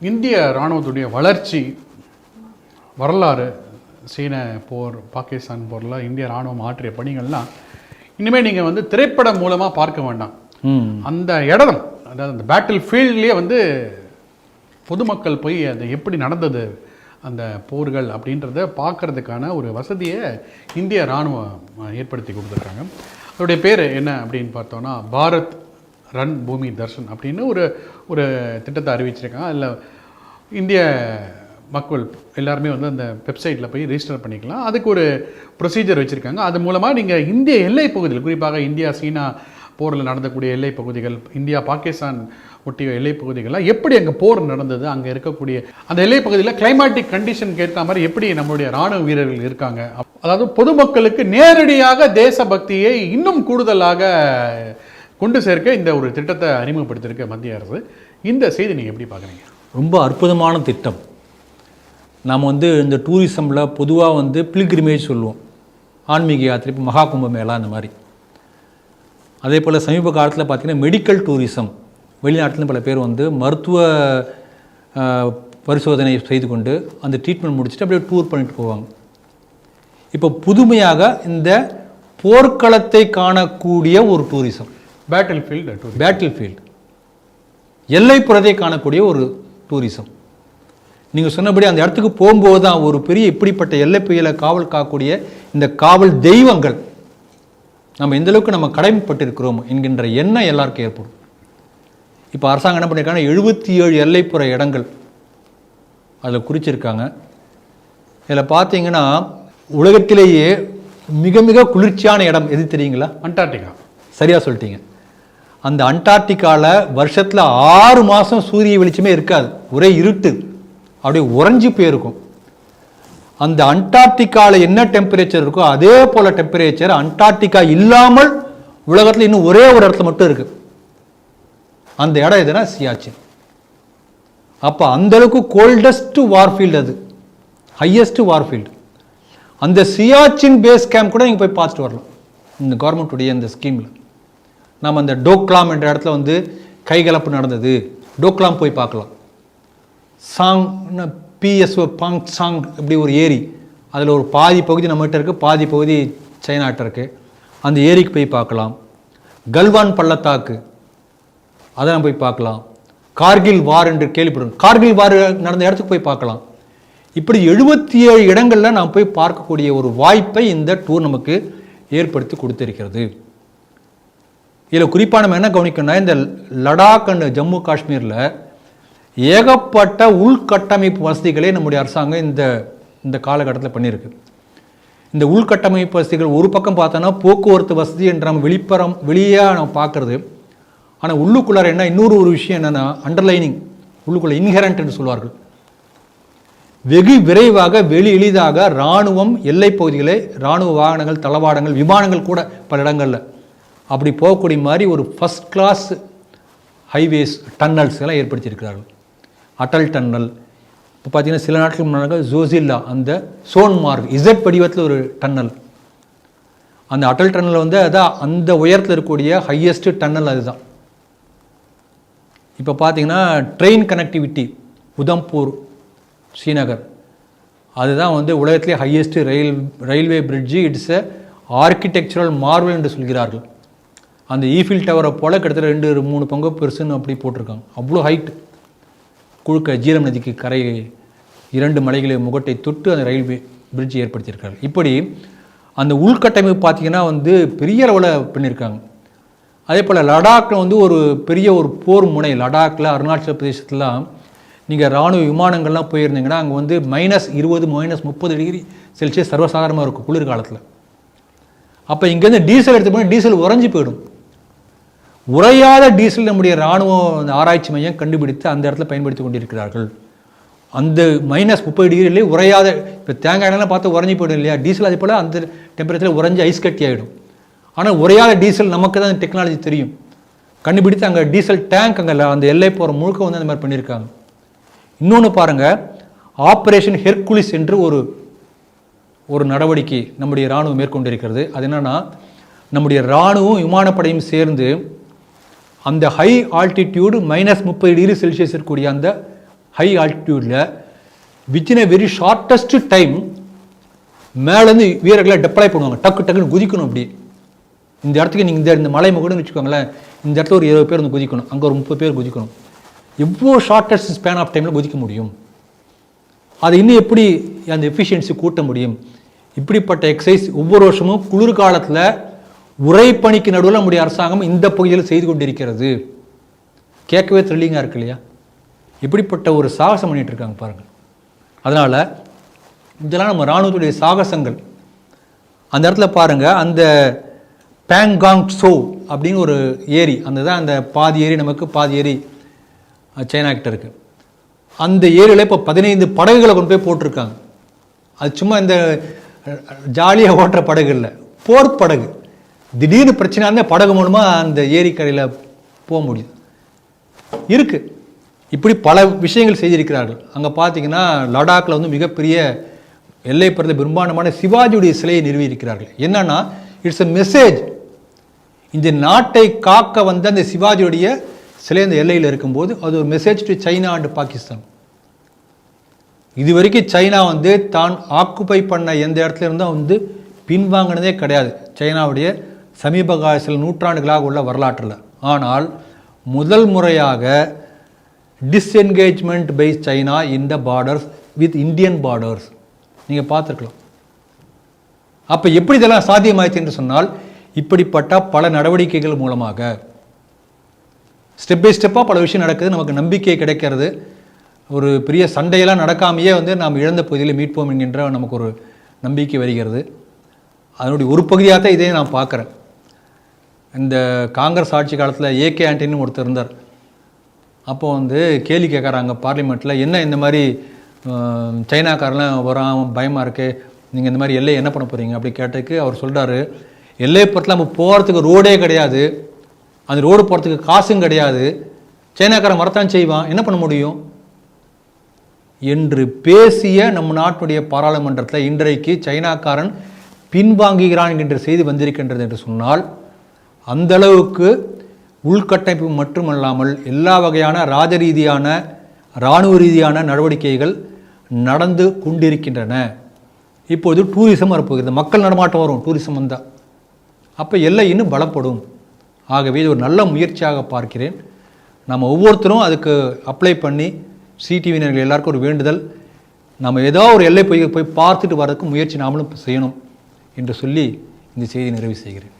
இந்திய இராணுவத்துடைய வளர்ச்சி வரலாறு சீன போர் பாகிஸ்தான் போரில் இந்திய இராணுவம் ஆற்றிய பணிகள்லாம் இனிமேல் நீங்கள் வந்து திரைப்படம் மூலமாக பார்க்க வேண்டாம். அந்த இடம் அதாவது அந்த பேட்டில் ஃபீல்ட்லேயே வந்து பொதுமக்கள் போய் அது எப்படி நடந்தது அந்த போர்கள் அப்படின்றத பார்க்கறதுக்கான ஒரு வசதியை இந்திய இராணுவம் ஏற்படுத்தி கொடுத்துருக்காங்க. அதோடைய பேர் என்ன அப்படின்னு பார்த்தோன்னா பாரத் ரன் பூமி தர்ஷன் அப்படின்னு ஒரு ஒரு திட்டத்தை அறிவிச்சிருக்காங்க. அதில் இந்திய மக்கள் எல்லாருமே வந்து அந்த வெப்சைட்டில் போய் ரெஜிஸ்டர் பண்ணிக்கலாம். அதுக்கு ஒரு ப்ரொசீஜர் வச்சுருக்காங்க. அது மூலமாக நீங்கள் இந்திய எல்லை பகுதியில் குறிப்பாக இந்தியா சீனா போரில் நடந்தக்கூடிய எல்லை பகுதிகள் இந்தியா பாகிஸ்தான் ஒட்டிய எல்லை பகுதிகள்லாம் எப்படி அங்கே போர் நடந்தது அங்கே இருக்கக்கூடிய அந்த எல்லை பகுதியில் கிளைமேட்டிக் கண்டிஷனுக்கு ஏற்ற மாதிரி எப்படி நம்மளுடைய ராணுவ வீரர்கள் இருக்காங்க? அதாவது பொதுமக்களுக்கு நேரடியாக தேசபக்தியை இன்னும் கூடுதலாக கொண்டு சேர்க்க இந்த ஒரு திட்டத்தை அறிமுகப்படுத்தியிருக்க மத்திய அரசு. இந்த செய்தி நீங்கள் எப்படி பார்க்குறீங்க? ரொம்ப அற்புதமான திட்டம். நாம் வந்து இந்த டூரிசமில் பொதுவாக வந்து பில்கிரிமேஜ் சொல்லுவோம். ஆன்மீக யாத்திரை இப்போ மகா கும்ப மேளா அந்த மாதிரி. அதே போல் சமீப காலத்தில் பார்த்திங்கன்னா மெடிக்கல் டூரிசம். வெளிநாட்டிலேருந்து பல பேர் வந்து மருத்துவ பரிசோதனை செய்து கொண்டு அந்த ட்ரீட்மெண்ட் முடிச்சுட்டு அப்படியே டூர் பண்ணிட்டு போவாங்க. இப்போ புதுமையாக இந்த போர்க்களத்தை காணக்கூடிய ஒரு tourism. Battle field battle field எல்லைப்புறத்தை காணக்கூடிய ஒரு டூரிசம் நீங்கள் சொன்னபடி அந்த இடத்துக்கு போகும்போது தான் ஒரு பெரிய இப்படிப்பட்ட எல்லைப்புயலை காவல் காக்கக்கூடிய இந்த காவல் தெய்வங்கள் நம்ம எந்த அளவுக்கு நம்ம கடமைப்பட்டிருக்கிறோம் என்கின்ற எண்ணம் எல்லாருக்கும் ஏற்படும். இப்போ அரசாங்கம் என்ன பண்ணியிருக்காங்க எழுபத்தி ஏழு எல்லைப்புற இடங்கள் அதில் குறிச்சிருக்காங்க. இதில் பார்த்தீங்கன்னா உலகத்திலேயே மிக மிக குளிர்ச்சியான இடம் எது தெரியுங்களா? அண்டார்டிகா. சரியா சொல்லிட்டீங்க. அந்த அண்டார்டிகாவில் வருஷத்தில் ஆறு மாதம் சூரிய வெளிச்சமே இருக்காது. ஒரே இருட்டு. அப்படியே உறைஞ்சி போயிருக்கும். அந்த அண்டார்டிகாவில் என்ன டெம்பரேச்சர் இருக்கோ அதே போல் டெம்பரேச்சர் அண்டார்டிகா இல்லாமல் உலகத்தில் இன்னும் ஒரே ஒரு இடத்துல மட்டும் இருக்கு. அந்த இடம் எதுனா சியாச்சின். அப்போ அந்த அளவுக்கு கோல்டஸ்ட் வார்ஃபீல்டு அது. ஹையஸ்ட் வார்ஃபீல்டு அந்த சியாச்சின் பேஸ் கேம்ப் கூட நீங்கள் போய் பார்த்துட்டு வரலாம். இந்த கவர்மெண்ட்டுடைய இந்த ஸ்கீமில் நாம் அந்த டோக்லாம் என்ற இடத்துல வந்து கைகலப்பு நடந்தது. டோக்லாம் போய் பார்க்கலாம். சாங் பிஎஸ்ஓ பாங் சாங் இப்படி ஒரு ஏரி. அதில் ஒரு பாதி பகுதி நம்மகிட்ட இருக்குது பாதி பகுதி சைனாட்ட இருக்குது அந்த ஏரிக்கு போய் பார்க்கலாம். கல்வான் பள்ளத்தாக்கு. அதை நம்ம போய் பார்க்கலாம். கார்கில் வார் என்று கேள்விப்படும் கார்கில் வார் நடந்த இடத்துக்கு போய் பார்க்கலாம். இப்படி எழுபத்தி ஏழு இடங்களில் நாம் போய் பார்க்கக்கூடிய ஒரு வாய்ப்பை இந்த டூர் நமக்கு ஏற்படுத்தி கொடுத்திருக்கிறது. இதில் குறிப்பாக நம்ம என்ன கவனிக்கணும்னா இந்த லடாக் அண்ட் ஜம்மு காஷ்மீரில் ஏகப்பட்ட உள்கட்டமைப்பு வசதிகளை நம்முடைய அரசாங்கம் இந்த இந்த காலகட்டத்தில் பண்ணியிருக்கு இந்த உள்கட்டமைப்பு வசதிகள் ஒரு பக்கம் பார்த்தோன்னா போக்குவரத்து வசதி என்று நம்ம வெளிப்புறம் வெளியே நம்ம பார்க்குறது. ஆனால் உள்ளுக்குள்ளார என்ன இன்னொரு ஒரு விஷயம் என்னென்னா அண்டர்லைனிங் உள்ளுக்குள்ள இன்ஹெரண்ட் என்று சொல்வார்கள். வெகு விரைவாக வெளி எளிதாக இராணுவம் எல்லைப் பகுதிகளை இராணுவ வாகனங்கள் தளவாடங்கள் விமானங்கள் கூட பல இடங்களில் அப்படி போகக்கூடிய மாதிரி ஒரு ஃபஸ்ட் கிளாஸ் ஹைவேஸ் டன்னல்ஸ் எல்லாம் ஏற்படுத்தியிருக்கிறார்கள். அட்டல் டன்னல் இப்போ பார்த்தீங்கன்னா சில நாட்களுக்கு முன்னாடி ஜோசில்லா அந்த சோன்மார்க் இசட் வடிவத்தில் ஒரு டன்னல் அந்த அட்டல் டன்னல் வந்து அதான் அந்த உயரத்தில் இருக்கக்கூடிய ஹையஸ்ட் டன்னல் அதுதான். இப்போ பார்த்தீங்கன்னா ட்ரெயின் கனெக்டிவிட்டி உதம்பூர் ஸ்ரீநகர். அதுதான் வந்து உலகத்திலே highest rail railway bridge it's a architectural marvel என்று சொல்கிறார்கள். அந்த ஈஃபில் டவரை போல கிட்டத்தட்ட ரெண்டு மூணு பங்கு பெருசுன்னு அப்படி போட்டிருக்காங்க. அவ்வளோ ஹைட் குழுக்க ஜீரம் நதிக்கு கரை இரண்டு மலைகளை முகட்டை தொட்டு அந்த ரயில்வே பிரிட்ஜ் ஏற்படுத்தியிருக்காரு. இப்படி அந்த உள்கட்டமைப்பு பார்த்தீங்கன்னா வந்து பெரிய அளவில் பண்ணியிருக்காங்க. அதே போல் லடாக்கில் வந்து ஒரு பெரிய ஒரு போர் முனை லடாக்கில் அருணாச்சல பிரதேசத்துலாம் நீங்கள் இராணுவ விமானங்கள்லாம் போயிருந்தீங்கன்னா அங்கே வந்து மைனஸ் இருபது மைனஸ் முப்பது டிகிரி செல்சியஸ் சர்வசாதாரணமாக இருக்கும் குளிர்காலத்தில் அப்போ இங்கேருந்து டீசல் எடுத்து போனால் டீசல் உறைஞ்சி போயிடும். உறையாத டீசல் நம்முடைய இராணுவ ஆராய்ச்சி மையம் கண்டுபிடித்து அந்த இடத்துல பயன்படுத்தி கொண்டிருக்கிறார்கள். அந்த மைனஸ் முப்பது டிகிரிலே உறையாத இப்போ தேங்காய் எண்ணெய்லாம் பார்த்து உறைஞ்சி போயிடும் இல்லையா? டீசல் அதே போல் அந்த டெம்பரேச்சரில் உறைஞ்சி ஐஸ் கட்டி ஆகிடும் ஆனால் உறையாத டீசல் நமக்கு தான் டெக்னாலஜி தெரியும். கண்டுபிடித்து அங்கே டீசல் டேங்க் அங்கே அந்த எல்லை போகிற முழுக்க வந்து அந்த மாதிரி பண்ணியிருக்காங்க இன்னொன்று பாருங்கள் ஆப்ரேஷன் ஹெர்குலிஸ் என்று ஒரு ஒரு நடவடிக்கை நம்முடைய இராணுவம் மேற்கொண்டிருக்கிறது. அது என்னென்னா நம்முடைய இராணுவம் விமானப்படையும் சேர்ந்து அந்த ஹை ஆல்டிடியூடு மைனஸ் முப்பது டிகிரி செல்சியஸ் இருக்கக்கூடிய அந்த high ஆல்டிடியூடில் within a very shortest time மேலேருந்து வீரர்களை டெப்ளை பண்ணுவாங்க. டக்கு டக்குன்னு குதிக்கணும் அப்படி. இந்த இடத்துக்கு நீங்கள் இந்த இந்த மலை முகடுன்னு வச்சுக்கோங்களேன் இந்த இடத்துல ஒரு இருபது பேர் வந்து குதிக்கணும். அங்கே ஒரு முப்பது பேர் குதிக்கணும். எவ்வளோ ஷார்ட்டஸ்ட் ஸ்பேன் ஆஃப் டைமில் குதிக்க முடியும்? அதை இன்னும் எப்படி அந்த எஃபிஷியன்சி கூட்ட முடியும்? இப்படிப்பட்ட எக்ஸசைஸ் ஒவ்வொரு வருஷமும் குளிர்காலத்தில் உரைப்பணிக்கு நடுவில் நம்முடைய அரசாங்கம் இந்த பகுதியில் செய்து கொண்டிருக்கிறது. கேட்கவே த்ரில்லிங்காக இருக்கு இல்லையா? இப்படிப்பட்ட ஒரு சாகசம் பண்ணிட்டு இருக்காங்க பாருங்கள். அதனால் இதெல்லாம் நம்ம இராணுவத்துடைய சாகசங்கள். அந்த இடத்துல பாருங்கள் அந்த பேங்காங் சோ அப்படின்னு ஒரு ஏரி அந்த தான் அந்த பாதி ஏரி நமக்கு பாதி ஏரி சைனாக்கிட்ட சைனா அந்த ஏரியில் இப்போ பதினைந்து படகுகளை கொண்டு போய் போட்டிருக்காங்க. அது சும்மா இந்த ஜாலியாக ஓட்டுற படகு இல்லை. போர் படகு. திடீர்னு பிரச்சனை இருந்தால் படகு மூலமாக அந்த ஏரிக்கரையில் போக முடியும். இருக்கு. இப்படி பல விஷயங்கள் செய்திருக்கிறார்கள். அங்கே பார்த்தீங்கன்னா லடாக்ல வந்து மிகப்பெரிய எல்லைப்பிறந்த பிரம்மாண்டமான சிவாஜியுடைய சிலையை நிறுவியிருக்கிறார்கள். என்னன்னா இட்ஸ் எ மெசேஜ். இந்த நாட்டை காக்க வந்த அந்த சிவாஜியுடைய சிலை அந்த எல்லையில் இருக்கும்போது அது ஒரு message to China and Pakistan. இது வரைக்கும் சைனா வந்து தான் ஆக்குப்பை பண்ண எந்த இடத்துல இருந்தால் வந்து பின்வாங்கினதே கிடையாது. சைனாவுடைய சமீப கால சில நூற்றாண்டுகளாக உள்ள வரலாற்றில். ஆனால் முதல் முறையாக disengagement by China in the borders with Indian borders நீங்கள் பார்த்துருக்கலாம். அப்போ எப்படி இதெல்லாம் சாத்தியமாயிடுச்சு என்று சொன்னால் இப்படிப்பட்ட பல நடவடிக்கைகள் மூலமாக. ஸ்டெப் பை ஸ்டெப்பாக பல விஷயம் நடக்குது நமக்கு நம்பிக்கை கிடைக்கிறது. ஒரு பெரிய சண்டையெல்லாம் நடக்காமையே வந்து நாம் இழந்த பகுதியில் மீட்போம் என்கின்ற நமக்கு ஒரு நம்பிக்கை வருகிறது. அதனுடைய ஒரு பகுதியாக தான் இதை நான் பார்க்குறேன். இந்த காங்கிரஸ் ஆட்சி காலத்தில் ஏகே ஆண்டனின்னு ஒருத்தர் இருந்தார். அப்போ வந்து கேள்வி கேட்குறாங்க பார்லிமெண்ட்டில் என்ன இந்த மாதிரி சைனாக்காரெலாம் வரான் பயமாக இருக்குது நீங்கள் இந்த மாதிரி எல்லை என்ன பண்ண போகிறீங்க அப்படி கேட்டதுக்கு அவர் சொல்கிறாரு எல்லையை பொறுத்தல நம்ம போகிறதுக்கு ரோடே கிடையாது அந்த ரோடு போகிறதுக்கு காசும் கிடையாது சைனாக்காரன் வரத்தான் செய்வான் என்ன பண்ண முடியும்? என்று பேசிய நம் நாட்டுடைய பாராளுமன்றத்தில் இன்றைக்கு சைனாக்காரன் பின்வாங்குகிறான் என்ற செய்தி வந்திருக்கின்றது என்று சொன்னால் அந்த அளவுக்கு உள்கட்டமைப்பு மட்டுமல்லாமல் எல்லா வகையான ராஜரீதியான இராணுவ ரீதியான நடவடிக்கைகள் நடந்து கொண்டிருக்கின்றன. இப்போது டூரிசம் வரப்போகிறது. மக்கள் நடமாட்டம் வரும். டூரிசம் வந்தால் அப்போ எல்லை இன்னும் பலப்படும். ஆகவே இது ஒரு நல்ல முயற்சியாக பார்க்கிறேன். நம்ம ஒவ்வொருத்தரும் அதுக்கு அப்ளை பண்ணி சிடிவினர்கள் எல்லாருக்கும் ஒரு வேண்டுதல். நம்ம ஏதோ ஒரு எல்லை போய் போய் பார்த்துட்டு வரதுக்கு முயற்சி நாமளும் செய்யணும் என்று சொல்லி இந்த செய்தியை நிறைவு செய்கிறேன்.